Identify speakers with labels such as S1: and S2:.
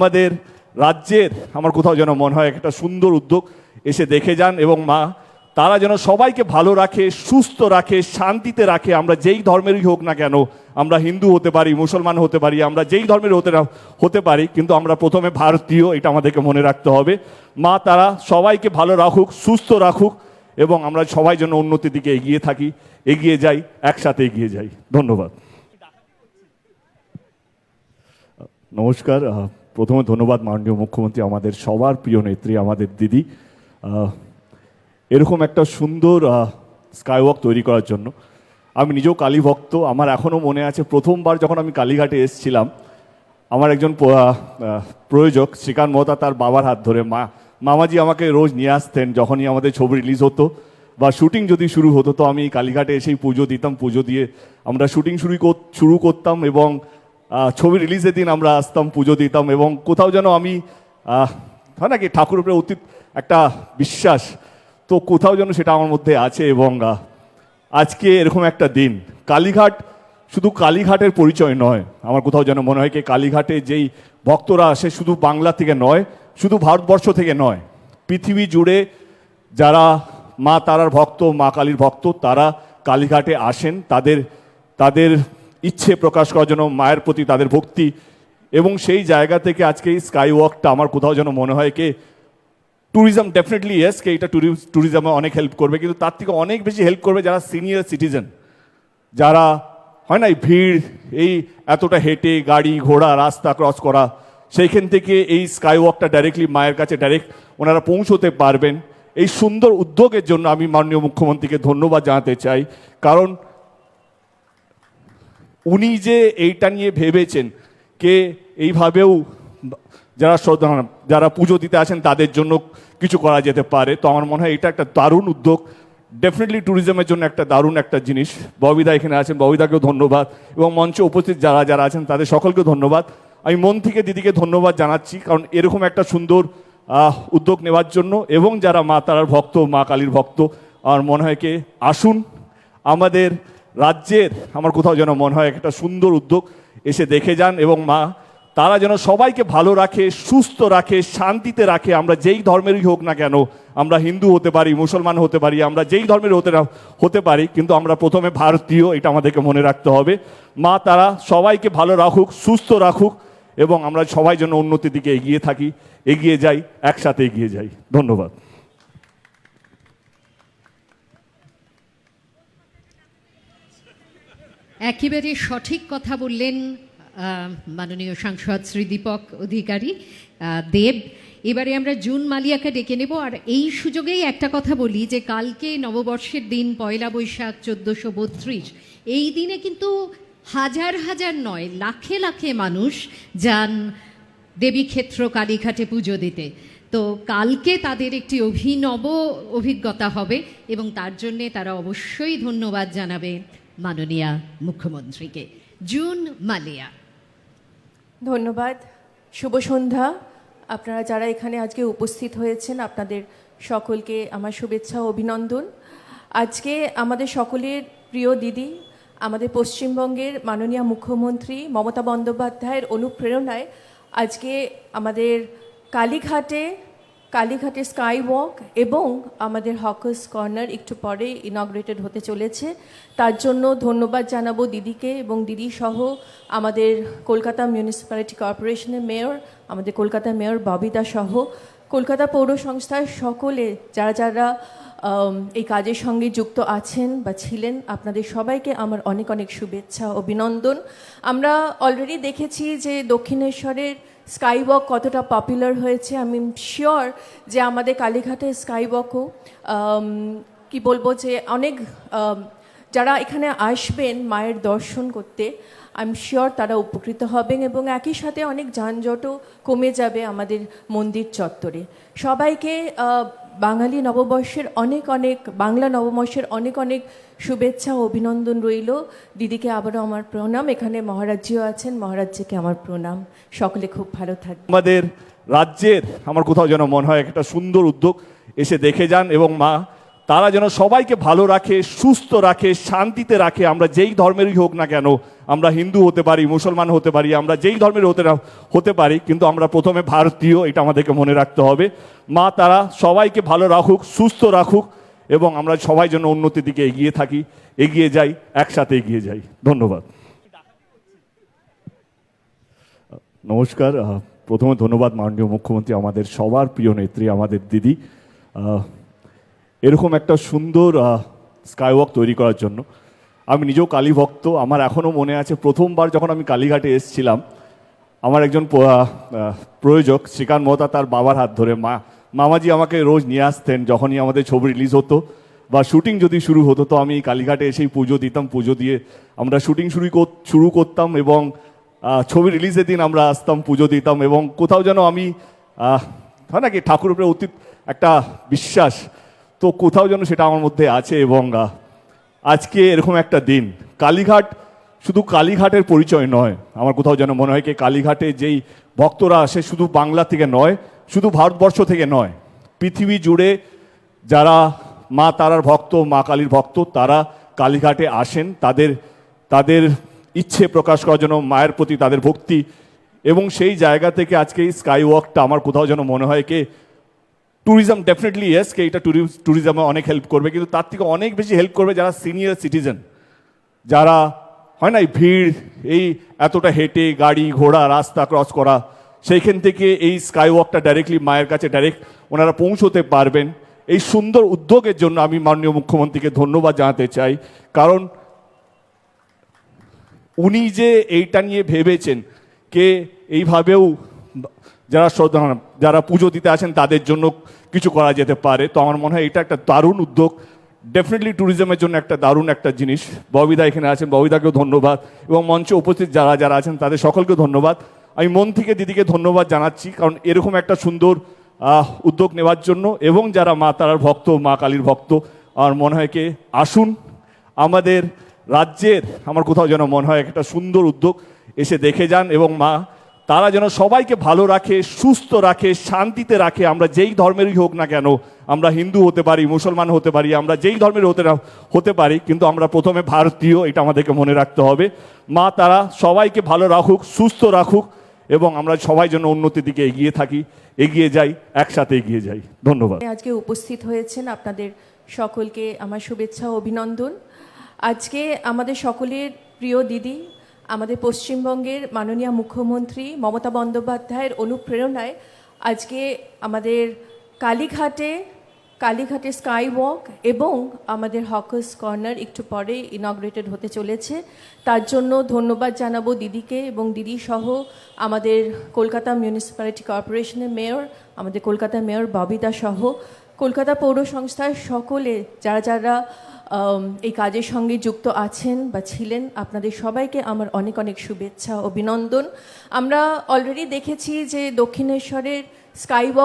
S1: আমাদের রাজ্যের, আমার কোথাও যেন মনে হয় একটা সুন্দর উদ্যোগ এসে দেখে যান এবং মা, তারা যেন সবাইকে ভালো রাখে, সুস্থ রাখে, শান্তিতে রাখে, আমরা যেই ধর্মেরই হোক না কেন, আমরা হিন্দু হতে পারি, মুসলমান হতে পারি, আমরা যেই ধর্মের হতে হতে পারি, কিন্তু আমরা প্রথমে ভারতীয়, এটা আমাদেরকে মনে রাখতে হবে। মা, তারা সবাইকে ভালো রাখুক, সুস্থ রাখুক এবং আমরা সবাই যেন উন্নতির দিকে এগিয়ে থাকি, এগিয়ে যাই, একসাথে এগিয়ে যাই। ধন্যবাদ। নমস্কার প্রথমে ধন্যবাদ মাননীয় মুখ্যমন্ত্রী, আমাদের সবার প্রিয় নেত্রী, আমাদের দিদি। এরকম একটা সুন্দর স্কাইওয়াক তৈরি করার জন্য। আমি নিজেও কালী ভক্ত, আমার এখনও মনে আছে প্রথমবার যখন আমি কালীঘাটে এসেছিলাম, আমার একজন প্রয়োজক শ্রীকান্ত মহতা তার বাবার হাত ধরে, মা, মামাজি আমাকে রোজ নিয়ে আসতেন যখনই আমাদের ছবি রিলিজ হতো বা শুটিং যদি শুরু হতো, তো আমি কালীঘাটে এসেই পুজো দিতাম, পুজো দিয়ে আমরা শুটিং শুরু শুরু করতাম এবং ছবি রিলিজের দিন আমরা আসতাম, পুজো দিতাম এবং কোথাও যেন আমি হয় নাকি ঠাকুরের উপরে অতি একটা বিশ্বাস, তো কোথাও যেন সেটা আমার মধ্যে আছে এবং আজকে এরকম একটা দিন। কালীঘাট শুধু কালীঘাটের পরিচয় নয়, আমার কোথাও যেন মনে হয় কি, কালীঘাটে যেই ভক্তরা আসে শুধু বাংলা থেকে নয়, শুধু ভারতবর্ষ থেকে নয়, পৃথিবী জুড়ে যারা মা তারার ভক্ত, মা কালীর ভক্ত, তারা কালীঘাটে আসেন, তাদের তাদের ইচ্ছে প্রকাশ করার জন্য মায়ের প্রতি তাদের ভক্তি এবং সেই জায়গা থেকে আজকে এই স্কাই ওয়াকটা আমার কোথাও যেন মনে হয় কে ট্যুরিজম ডেফিনেটলি ইয়েস কে এটা ট্যুরিজমে অনেক হেল্প করবে, কিন্তু তার থেকে অনেক বেশি হেল্প করবে যারা সিনিয়র সিটিজেন যারা হয় না এই ভিড়, এই এতটা হেঁটে গাড়ি ঘোড়া রাস্তা ক্রস করা, সেইখান থেকে এই স্কাই ওয়াকটা ডাইরেক্টলি মায়ের কাছে ডাইরেক্ট ওনারা পৌঁছতে পারবেন। এই সুন্দর উদ্যোগের জন্য আমি মাননীয় মুখ্যমন্ত্রীকে ধন্যবাদ জানাতে চাই, কারণ উনি যে এইটা নিয়ে ভেবেছেন কে এইভাবেও যারা শ্রদ্ধা যারা পুজো দিতে আসেন তাদের জন্য কিছু করা যেতে পারে। তো আমার মনে হয় এটা একটা দারুণ উদ্যোগ। ডেফিনেটলি ট্যুরিজমের জন্য একটা দারুণ একটা জিনিস। ববিদা এখানে আছেন ববিদাকেও ধন্যবাদ। এবং মঞ্চে উপস্থিত যারা যারা আছেন তাদের সকলকে ধন্যবাদ। আমি মন থেকে দিদিকে ধন্যবাদ জানাচ্ছি, কারণ এরকম একটা সুন্দর উদ্যোগ নেওয়ার জন্য এবং যারা মা তারার ভক্ত, মা কালীর ভক্ত, আমার মনে হয় কে, আসুন। আমাদের রাজ্যের, আমার কোথাও যেন মনে হয় একটা সুন্দর উদ্যোগ এসে দেখে যান এবং মা, তারা যেন সবাইকে ভালো রাখে, সুস্থ রাখে, শান্তিতে রাখে, আমরা যেই ধর্মেরই হোক না কেন, আমরা হিন্দু হতে পারি, মুসলমান হতে পারি, আমরা যেই ধর্মের হতে হতে পারি, কিন্তু আমরা প্রথমে ভারতীয়, এটা আমাদেরকে মনে রাখতে হবে। মা, তারা সবাইকে ভালো রাখুক, সুস্থ রাখুক এবং আমরা সবাই যেন উন্নতির দিকে এগিয়ে থাকি, এগিয়ে যাই, একসাথে এগিয়ে যাই। ধন্যবাদ।
S2: একেবারে সঠিক কথা বললেন মাননীয় সাংসদ শ্রী দীপক অধিকারী দেব। এবারে আমরা জুন মালিয়াকে ডেকে নেব, আর এই সুযোগেই একটা কথা বলি যে কালকে নববর্ষের দিন, পয়লা বৈশাখ চোদ্দোশো বত্রিশ, এই দিনে কিন্তু হাজার হাজার নয়, লাখে লাখে মানুষ যান দেবীক্ষেত্র কালীঘাটে পুজো দিতে। তো কালকে তাদের একটি অভিনব অভিজ্ঞতা হবে এবং তার জন্যে তারা অবশ্যই ধন্যবাদ জানাবে। মাননীয়া মুখ্যমন্ত্রীকে। জুন মালিয়া।
S3: ধন্যবাদ। শুভ সন্ধ্যা। আপনারা যারা এখানে আজকে উপস্থিত হয়েছেন, আপনাদের সকলকে আমার শুভেচ্ছা অভিনন্দন। আজকে আমাদের সকলের প্রিয় দিদি, আমাদের পশ্চিমবঙ্গের মাননীয় মুখ্যমন্ত্রী মমতা বন্দ্যোপাধ্যায়ের অনুপ্রেরণায় আজকে আমাদের কালীঘাটে কালীঘাটে স্কাই ওয়াক এবং আমাদের হকার্স কর্নার একটু পরে ইনগ্রেটেড হতে চলেছে। তার জন্য ধন্যবাদ জানাব দিদিকে এবং দিদি সহ আমাদের কলকাতা মিউনিসিপ্যালিটি কর্পোরেশনের মেয়র আমাদের কলকাতা মেয়র ববিতা সহ। কলকাতা পৌর সংস্থার সকলে যারা যারা এই কাজের সঙ্গে যুক্ত আছেন বা ছিলেন, আপনাদের সবাইকে আমার অনেক অনেক শুভেচ্ছা, অভিনন্দন। আমরা অলরেডি দেখেছি যে দক্ষিণেশ্বরের স্কাইওয়াক কতটা পপুলার হয়েছে আমি শিওর যে আমাদের কালীঘাটের স্কাইওয়াকও কি বলব যে অনেক যারা এখানে আসবেন মায়ের দর্শন করতে আই এম শিওর তারা উপকৃত হবেন এবং একই সাথে অনেক যানজটও কমে যাবে আমাদের মন্দির চত্বরে। সবাইকে বাঙালি নববর্ষের অনেক অনেক, বাংলা নববর্ষের অনেক অনেক শুভেচ্ছা ও অভিনন্দন রইল। দিদিকে আবারও আমার প্রণাম। এখানে মহারাজ্যও আছেন, মহারাজ্যকে আমার প্রণাম। সকলে খুব ভালো থাকবে
S1: আমাদের রাজ্যের, আমার কোথাও যেন মনে হয় একটা সুন্দর উদ্যোগ এসে দেখে যান এবং মা তারা যেন সবাইকে ভালো রাখে, সুস্থ রাখে, শান্তিতে রাখে। আমরা যেই ধর্মেরই হোক না কেন, আমরা হিন্দু হতে পারি, মুসলমান হতে পারি, আমরা যেই ধর্মের হতে হতে পারি, কিন্তু আমরা প্রথমে ভারতীয়, এটা আমাদেরকে মনে রাখতে হবে। মা, তারা সবাইকে ভালো রাখুক, সুস্থ রাখুক, এবং আমরা সবাই যেন উন্নতির দিকে এগিয়ে থাকি, এগিয়ে যাই, একসাথে এগিয়ে যাই। ধন্যবাদ। নমস্কার প্রথমে ধন্যবাদ মাননীয় মুখ্যমন্ত্রী, আমাদের সবার প্রিয় নেত্রী, আমাদের দিদি। এরকম একটা সুন্দর স্কাইওয়াক তৈরি করার জন্য। আমি নিজেও কালী ভক্ত, আমার এখনও মনে আছে প্রথমবার যখন আমি কালীঘাটে এসেছিলাম, আমার একজন প্রয়োজক শ্রীকান্ত মহতা তার বাবার হাত ধরে, মা, মামাজি আমাকে রোজ নিয়ে আসতেন যখনই আমাদের ছবি রিলিজ হতো বা শুটিং যদি শুরু হতো, তো আমি কালীঘাটে এসেই পুজো দিতাম, পুজো দিয়ে আমরা শুটিং শুরু শুরু করতাম এবং ছবি রিলিজের দিন আমরা আসতাম, পুজো দিতাম এবং কোথাও যেন আমি হয় না কি ঠাকুরের উপরে অতি একটা বিশ্বাস তো কোথাও যেন সেটা আমার মধ্যে আছে এবং আজকে এরকম একটা দিন। কালীঘাট শুধু কালীঘাটের পরিচয় নয়। আমার কোথাও যেন মনে হয় কি কালীঘাটে যেই ভক্তরা আসে শুধু বাংলা থেকে নয়, শুধু ভারতবর্ষ থেকে নয়, পৃথিবী জুড়ে যারা মা তারার ভক্ত, মা কালীর ভক্ত, তারা কালীঘাটে আসেন। তাদের তাদের ইচ্ছে প্রকাশ করার জন্য, মায়ের প্রতি তাদের ভক্তি। এবং সেই জায়গা থেকে আজকে এই স্কাই ওয়াকটা আমার কোথাও যেন মনে হয় কি ট্যুরিজম ডেফিনেটলি ইয়েস কে এটা ট্যুরিজমে অনেক হেল্প করবে, কিন্তু তার থেকে অনেক বেশি হেল্প করবে যারা সিনিয়র সিটিজেন যারা, হয় না এই ভিড়, এই এতটা হেঁটে গাড়ি, ঘোড়া, রাস্তা ক্রস করা, সেইখান থেকে এই স্কাই ওয়াকটা ডাইরেক্টলি মায়ের কাছে ডাইরেক্ট ওনারা পৌঁছতে পারবেন। এই সুন্দর উদ্যোগের জন্য আমি মাননীয় মুখ্যমন্ত্রীকে ধন্যবাদ জানাতে চাই, কারণ উনি যে এইটা নিয়ে ভেবেছেন, কে এইভাবেও যারা শ্রদ্ধা যারা পুজো দিতে আসেন, তাদের জন্য কিছু করা যেতে পারে। তো আমার মনে হয় এটা একটা দারুণ উদ্যোগ। ডেফিনেটলি ট্যুরিজমের জন্য একটা দারুণ একটা জিনিস। ববিদা এখানে আছেন ববিদাকেও ধন্যবাদ। এবং মঞ্চে উপস্থিত যারা যারা আছেন, তাদের সকলকে ধন্যবাদ। আমি মন থেকে দিদিকে ধন্যবাদ জানাচ্ছি, কারণ এরকম একটা সুন্দর উদ্যোগ নেওয়ার জন্য এবং যারা মা তারার ভক্ত, মা কালীর ভক্ত, আমার মনে হয় কে, আসুন। আমাদের রাজ্যের, আমার কোথাও যেন মনে হয় একটা সুন্দর উদ্যোগ এসে দেখে যান এবং মা তারা যেন সবাইকে ভালো রাখে, সুস্থ রাখে, শান্তিতে রাখে। আমরা যেই ধর্মেরই হোক না কেন, আমরা হিন্দু হতে পারি, মুসলমান হতে পারি, আমরা যেই ধর্মের হতে হতে পারি, কিন্তু আমরা প্রথমে ভারতীয়, এটা আমাদেরকে মনে রাখতে হবে। মা, তারা সবাইকে ভালো রাখুক, সুস্থ রাখুক, এবং আমরা সবাই যেন উন্নতির দিকে এগিয়ে থাকি, এগিয়ে যাই, একসাথে এগিয়ে যাই। ধন্যবাদ।
S3: আজকে উপস্থিত হয়েছেন, আপনাদের সকলকে আমার শুভেচ্ছা, অভিনন্দন। আজকে আমাদের সকলের প্রিয় দিদি আমাদের পশ্চিমবঙ্গের মাননীয় মুখ্যমন্ত্রী মমতা বন্দ্যোপাধ্যায়ের অনুপ্রেরণায় আজকে আমাদের কালীঘাটে কালীঘাটে স্কাই ওয়াক এবং আমাদের হকার্স কর্নার একটু পরে ইনগ্রেটেড হতে চলেছে। তার জন্য ধন্যবাদ জানাব দিদিকে এবং দিদি সহ আমাদের কলকাতা মিউনিসিপ্যালিটি কর্পোরেশনের মেয়র, আমাদের কলকাতা মেয়র ববিতা সহ। কলকাতা পৌর সংস্থার সকলে, যারা যারা এই কাজের সঙ্গে যুক্ত আছেন বা ছিলেন আপনাদের সবাইকে আমার অনেক অনেক শুভেচ্ছা, অভিনন্দন। আমরা অলরেডি দেখেছি যে দক্ষিণেশ্বরের স্কাই